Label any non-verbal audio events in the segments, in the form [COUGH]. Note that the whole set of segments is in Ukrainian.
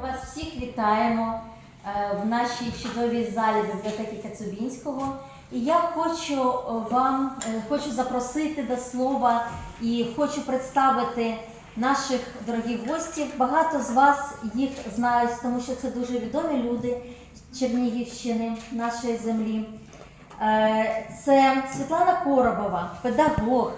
вас всіх вітаємо е, в нашій чудовій залі бібліотеки Кацубінського. І я хочу е, вам е, хочу запросити до слова і хочу представити наших дорогих гостів. Багато з вас їх знають, тому що це дуже відомі люди Чернігівщини, нашої землі. Це Світлана Коробова, педагог,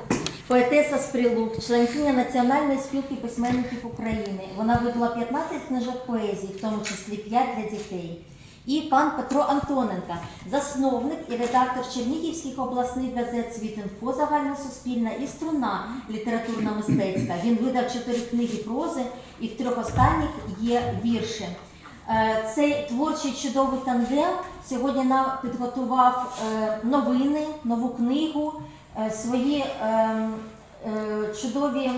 поетеса з Прилук, членкиня Національної спілки письменників України. Вона видала 15 книжок поезії, в тому числі 5 для дітей. І пан Петро Антоненка, засновник і редактор Чернігівських обласних газет «Світінфо» загальносуспільна і струна літературно-мистецька. Він видав чотири книги прози, і в трьох останніх є вірші. Е, Цей творчий чудовий тандем сьогодні нам підготував е, новини, нову книгу, свої е, е, чудові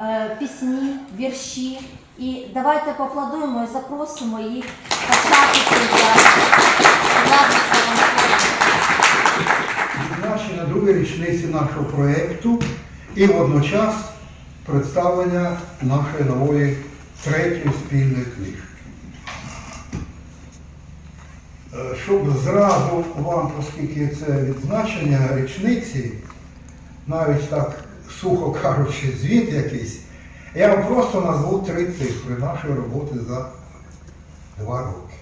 е, пісні, вірші. І давайте поаплодуємо і запросимо їх почати. Наші на другій річниці нашого проєкту і водночас представлення нашої нової третьої спільної книжки. Е, Щоб зразу вам, оскільки це відзначення річниці, навіть так сухо кажучи, звіт якийсь, я вам просто назву три цифри нашої роботи за два роки.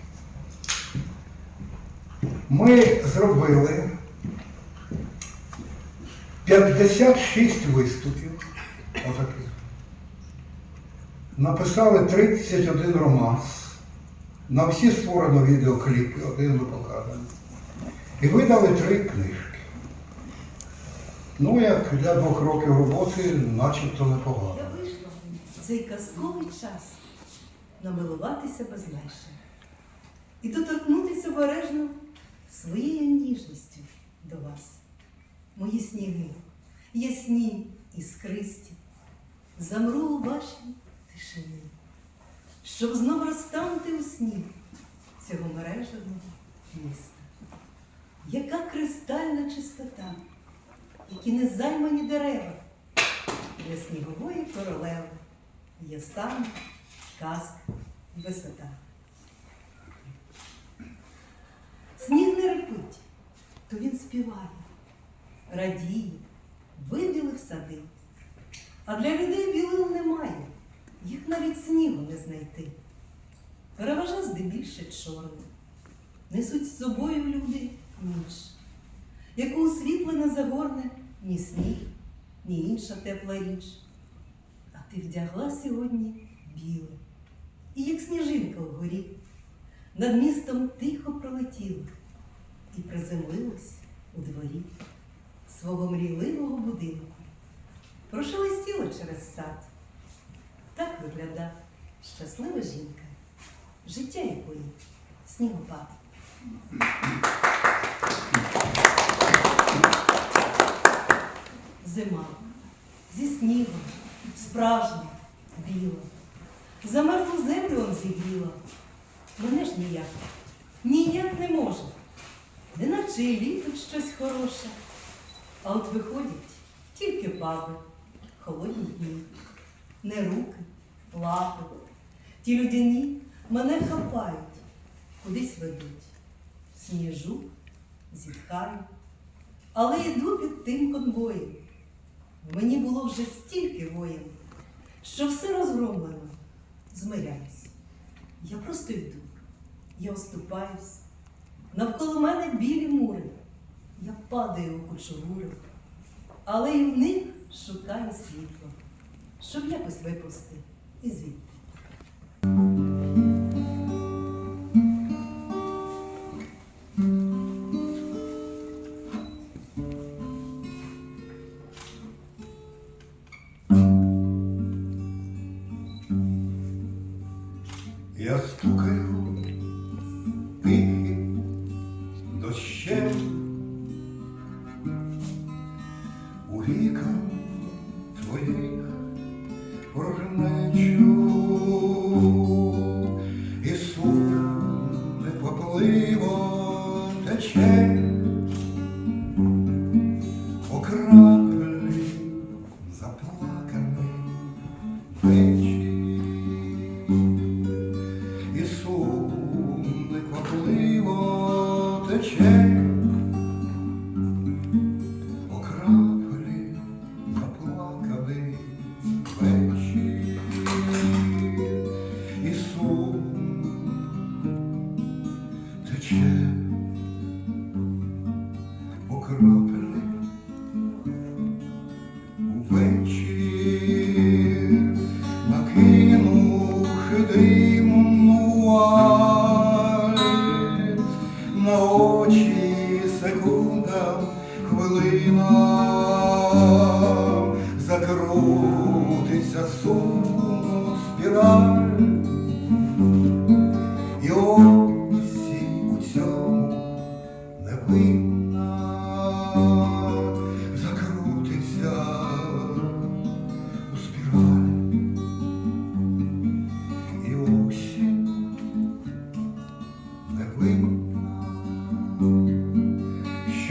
Ми зробили 56 виступів. Отаких. Написали 31 романс. На всі створено відеокліпи, один показаний. І видали три книжки. Ну, як для двох років роботи, начебто непогано. Я вийшла цей казковий час намилуватися безмежно і доторкнутися обережно своєю ніжністю до вас. Мої сніги, ясні і скристі, замру у вашій тишині, щоб знов розтанути у сніг цього мереженого міста. Яка кристальна чистота, які незаймані дерева, для снігової королеви є стан, казка і висота. Сніг не репить, то він співає, радіє, вибілив сади. А для людей білил немає, їх навіть снігу не знайти. Переважа здебільше чорне, несуть з собою люди ніч, яку світло не загорне ні сніг, ні інша тепла річ. А ти вдягла сьогодні біле, і як сніжинка вгорі, над містом тихо пролетіла і приземлилась у дворі свого мрійливого будинку. Прошелестіла через сад. Так вигляда щаслива жінка, життя якої снігопад. Зима зі снігом, справжня, біла. Замерзлу землю он зігріла. Мене ж ніяк, ніяк не може. Неначе і літом щось хороше. А от виходять тільки баби, холодні дні, не руки, лапи. Ті людяні мене хапають, кудись ведуть. Сніжу, зітхаю, але йду під тим конвоєм. Мені було вже стільки воєн, що все розгромлено. Змиряюсь. Я просто йду, я оступаюсь. Навколо мене білі мури. Я падаю у кучугури, але і в них шукаю світло, щоб якось випусти і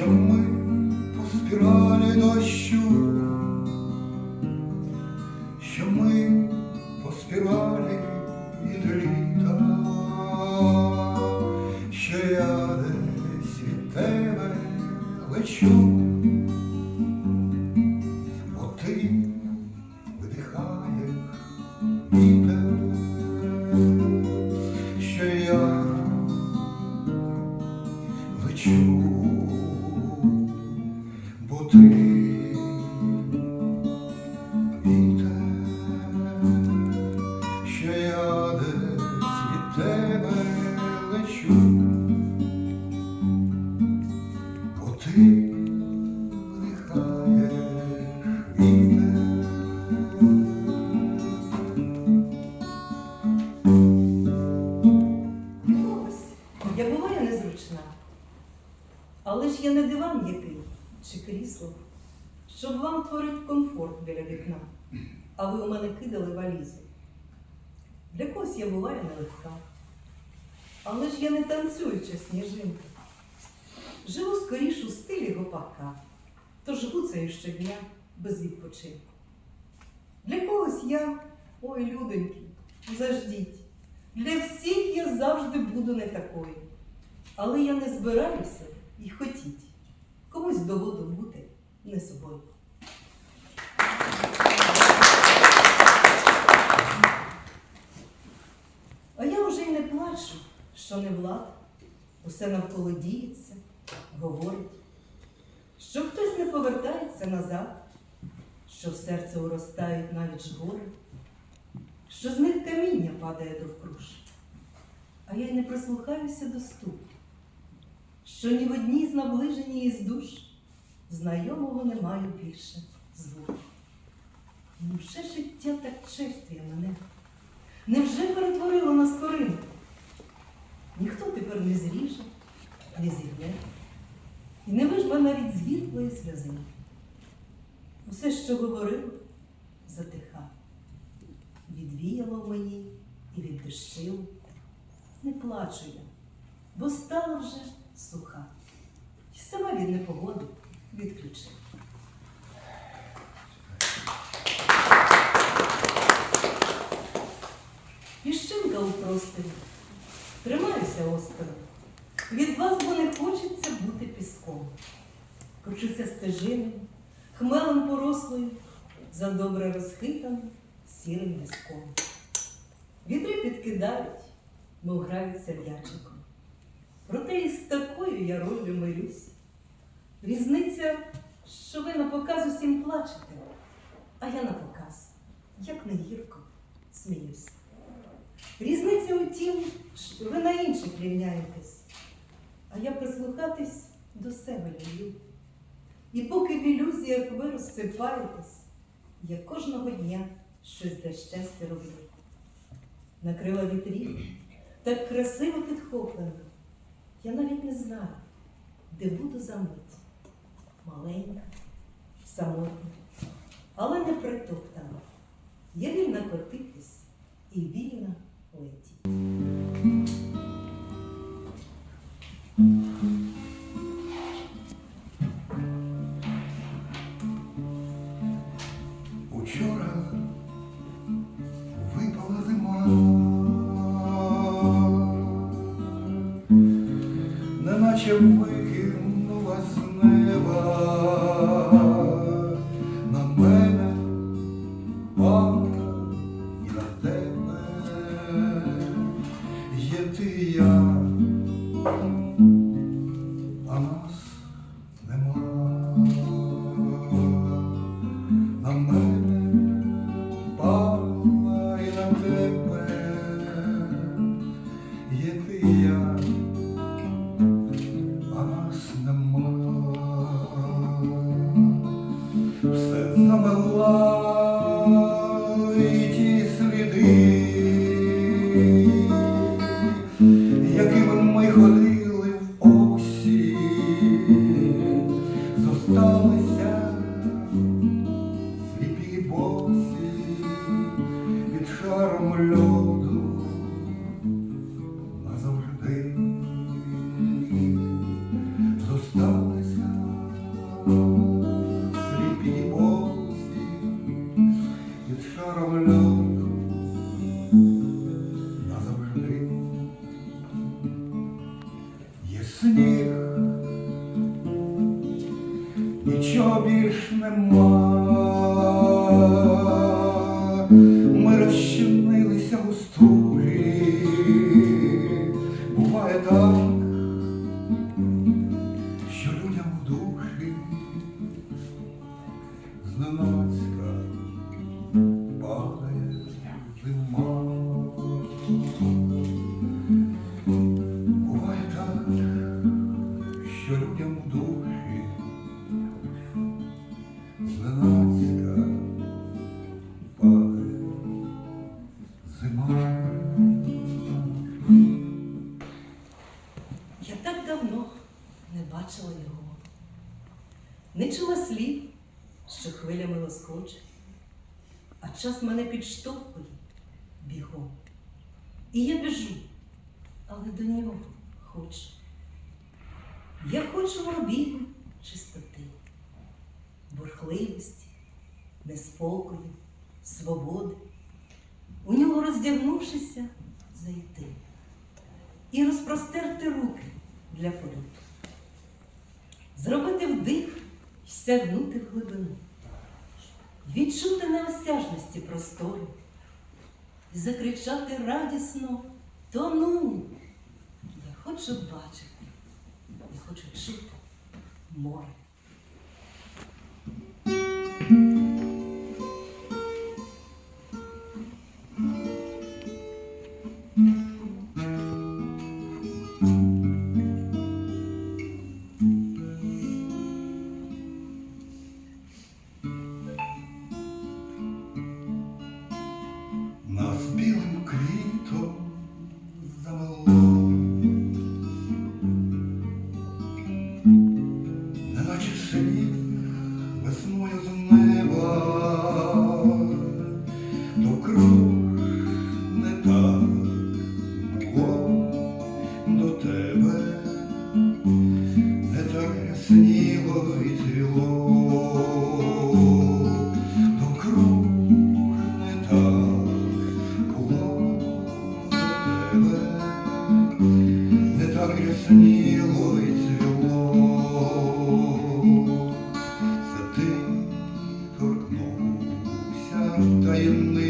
що ми по спіралі дощу, я не диван який чи крісло, щоб вам творити комфорт біля вікна, а ви у мене кидали валізу. Для когось я буваю нелегка. Але ж я не танцююча сніжинка. Живу скоріш у стилі гопака, тож гуцаю щодня без відпочинку. Для когось я, ой, людоньки, заждіть. Для всіх я завжди буду не такою. Але я не збираюся і хотіть комусь догоду бути не собою. А я вже й не плачу, що не влад, усе навколо діється, говорить, що хтось не повертається назад, що в серце уростають навіть жгори, що з них каміння падає довкруж. А я й не прислухаюся до стуку, що ні в одній з наближені із душ знайомого не маю більше звуку. Невже життя так чествує мене? Невже перетворило на скоринку? Ніхто тепер не зріже, не зігне, і не вижме навіть звітлої сльози. Усе, що говорив, затиха, відвіяло в мені і віддишило. Не плачу я, бо стала вже суха, сама від непогоди відключила. Піщинка у просторі, тримаюся осторонь. Від вас бо не хочеться бути піском. Кручуся стежиною, хмелем порослою, за добре розхитаним сірим візком. Вітри підкидають, мов граються м'ячиком. Проте із такою я ролью мирюсь. Різниця, що ви на показ усім плачете, а я на показ, як не гірко, сміюсь. Різниця у тім, що ви на інших рівняєтесь, а я прислухатись до себе люблю. І поки в ілюзіях ви розсипаєтесь, я кожного дня щось для щастя роблю. Накрила вітрів, так красиво підхоплено. Я навіть не знаю, де буду за мить. Маленька, самотня, але не притоптана. Я вільна котитись і вільна летіти. сніг, нічого більш немає. що хвилями лоскоче, а час мене підштовхує бігом. І я біжу, але до нього хочу. Я хочу в чистоти, бурхливості, неспокою, свободи, у нього роздягнувшися, зайти і розпростерти руки для польоту, зробити вдих і сягнути в глибину відчути неосяжності простору, закричати радісно тону. Я хочу бачити, я хочу чути море. ти торкнувся в таємницю.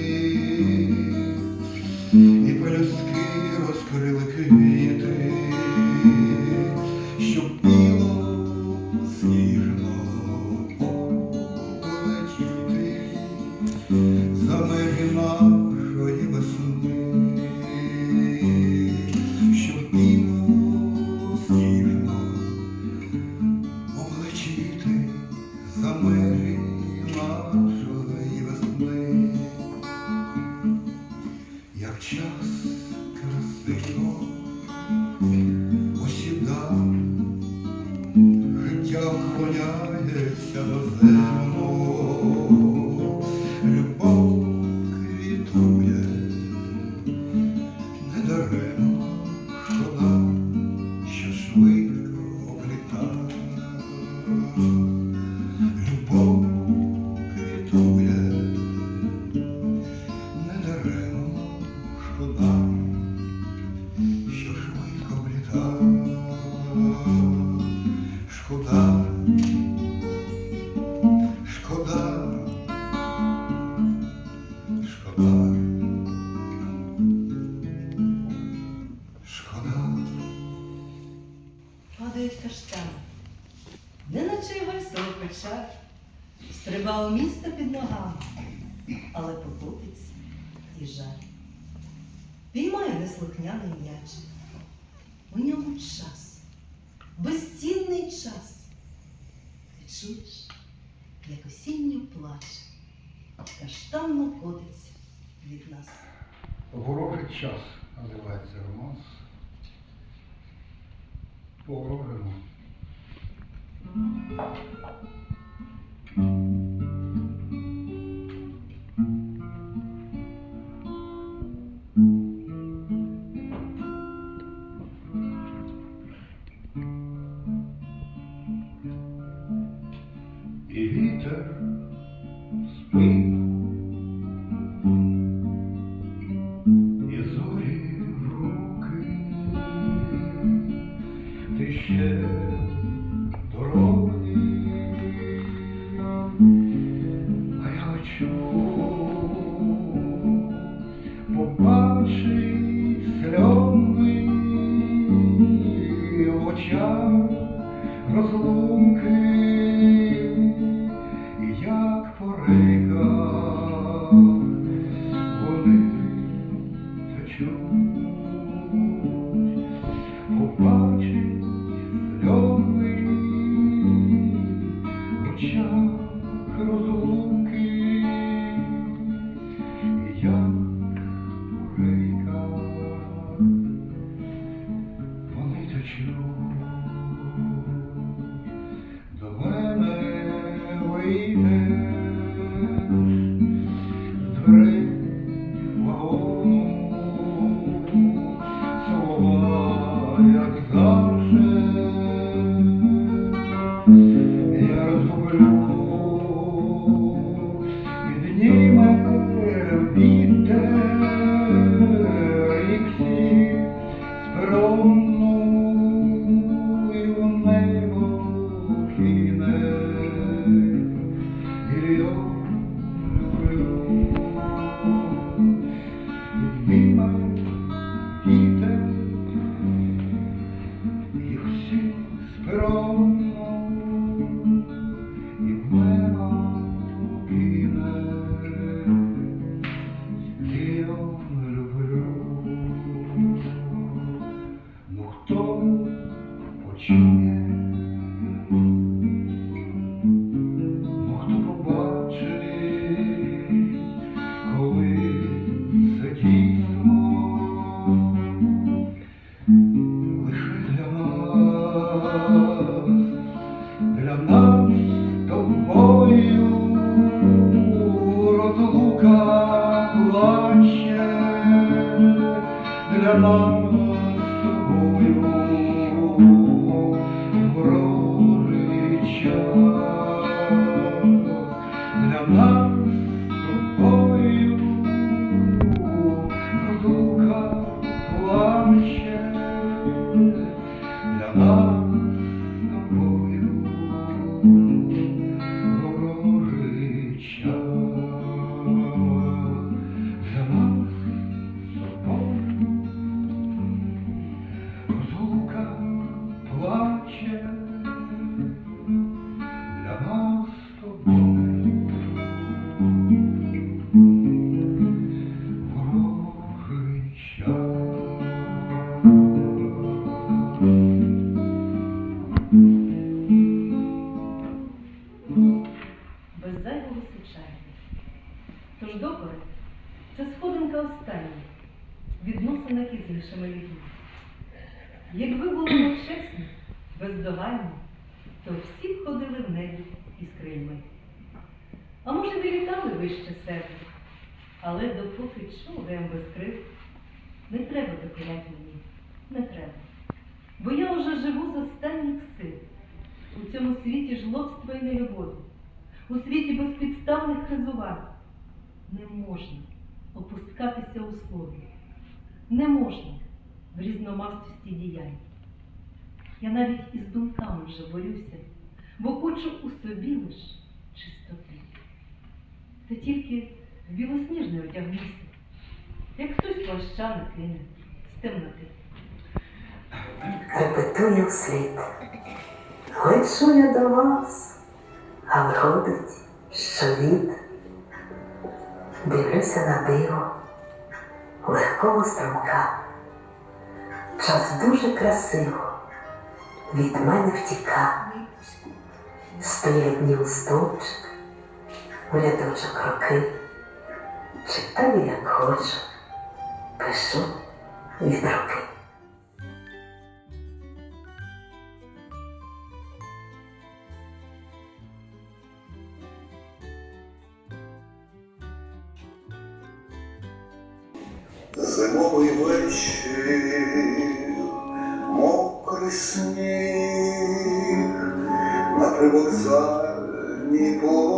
the river. чуєш, як осіннім плаче, каштанно котиться від нас. Ворожий час називається романс. Поворожено. очах розломки. Thank you. розбиратися у. Не можна в різномастості діянь. Я навіть із думками вже борюся, бо хочу у собі лиш чистоти. Та тільки в білосніжне одягнуся, як хтось плаща накине з темноти. Репетую вслід. Лишу я до вас, а виходить, що від. Дивлюся на диво легкого струмка. Час дуже красиво від мене втіка, стоять ні у у рядочок роки, читаю, як хочу, пишу від руки. Зимовий вечір, мокрий сніг, на привокзальній площі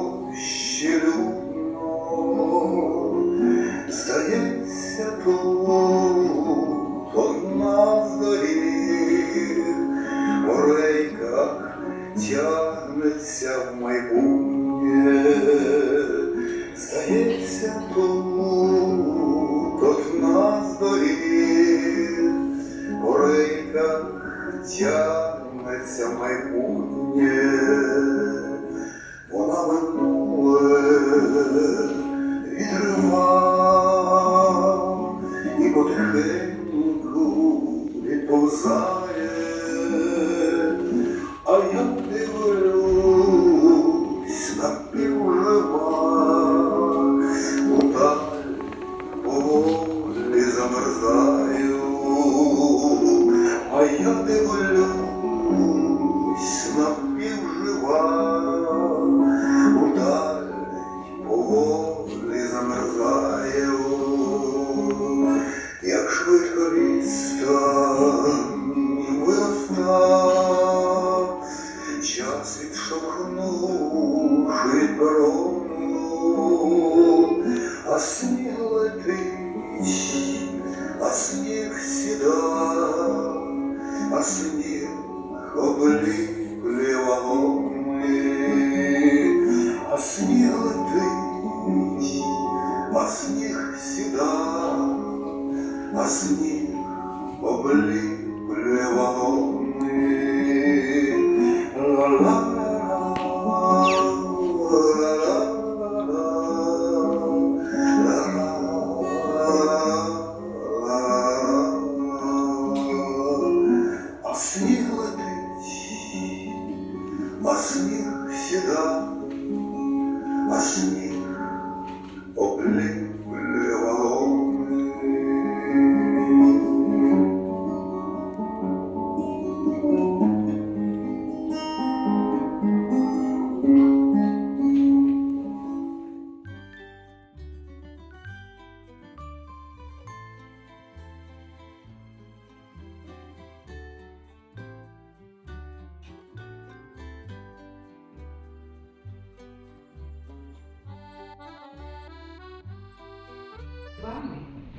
will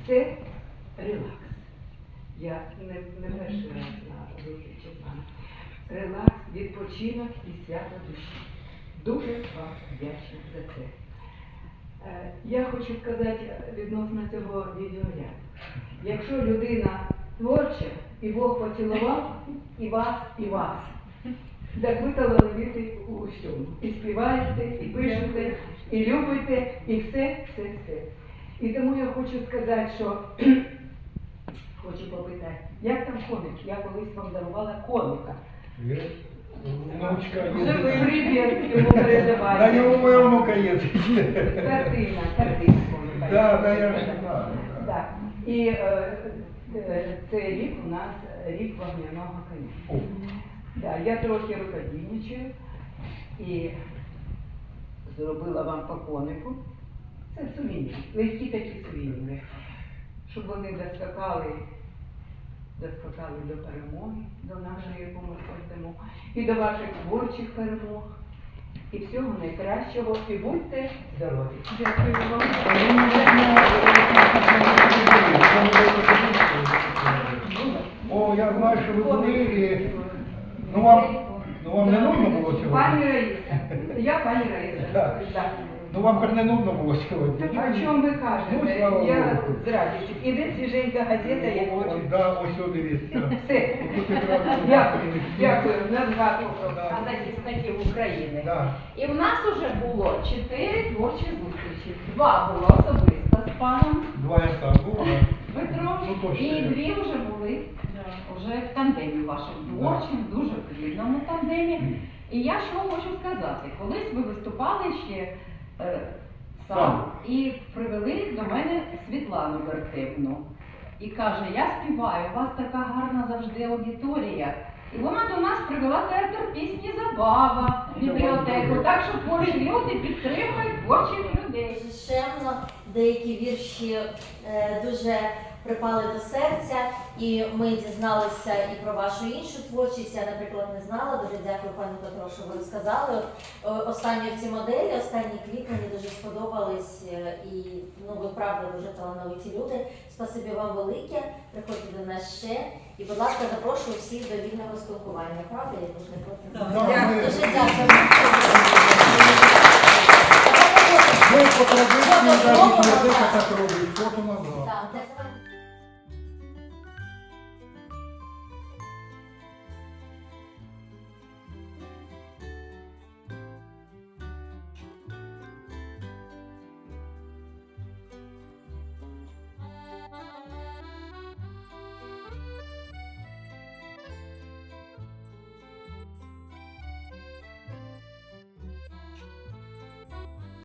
це релакс. Я не, не перший раз на зустрічі з. Релакс, відпочинок і свято душі. Дуже вам вдячна за це. Е, Я хочу сказати відносно цього відеоряду. Якщо людина творча, і Бог поцілував і вас, і вас, так ви талановиті у всьому. І співаєте, і пишете, і любите, і все, все, все. І тому я хочу сказати, що [CLEARS THROAT] хочу попитати, як там комік? Я колись вам дарувала коміка. Внучка Живий привіт йому Да, передавайте. его моя внука есть. Картина, картина. Да, да, я ж знаю. І е, е, цей рік у нас рік вогняного коня. Да, я трохи рукодільничаю і зробила вам по конику. Це сувеніри, легкі такі сувеніри, щоб вони доскакали, доскакали до перемоги, до нашої, яку ми хочемо, і до ваших творчих перемог. І всього найкращого, і будьте здорові. Дякую вам. О, я знаю, що ви були і... Ну вам, ну вам не нудно було Пані? Раїса, я пані Раїса. Так. Ну вам хоч не нудно було сьогодні? О чому ви Ну, слава Я Богу. з радістю. Іде свіженька газета, я О, хочу. Да, ось дивіться. Все. Тут Дякую, дякую. На згадку про Да. захисників України. Да. І в нас уже було чотири творчі зустрічі. Два було особисто з паном Два я сам був, да. Петром, Ну, точно. і дві вже були вже в тандемі вашому творчому, дуже плідному тандемі. І я що хочу сказати, колись ви виступали ще е, сам. І привели до мене Світлану Вертивну. І каже, я співаю, у вас така гарна завжди аудиторія. І вона до нас привела театр пісні Забава, в бібліотеку. Так що творчі люди підтримують творчих людей. Шевно деякі вірші е, дуже припали до серця, і ми дізналися і про вашу іншу творчість. Я, наприклад, не знала. Дуже дякую, пані Петро, що ви розказали. Е, Останні ці моделі, останній кліп мені дуже сподобались. е, І ну ви правда дуже талановиті люди. Спасибі вам велике. Приходьте до нас ще. І, будь ласка, запрошую всіх до вільного спілкування. Правда, я дуже не проти. Дуже дякую. Ми по традиції навіть бібліотека так. так робить, фото назад.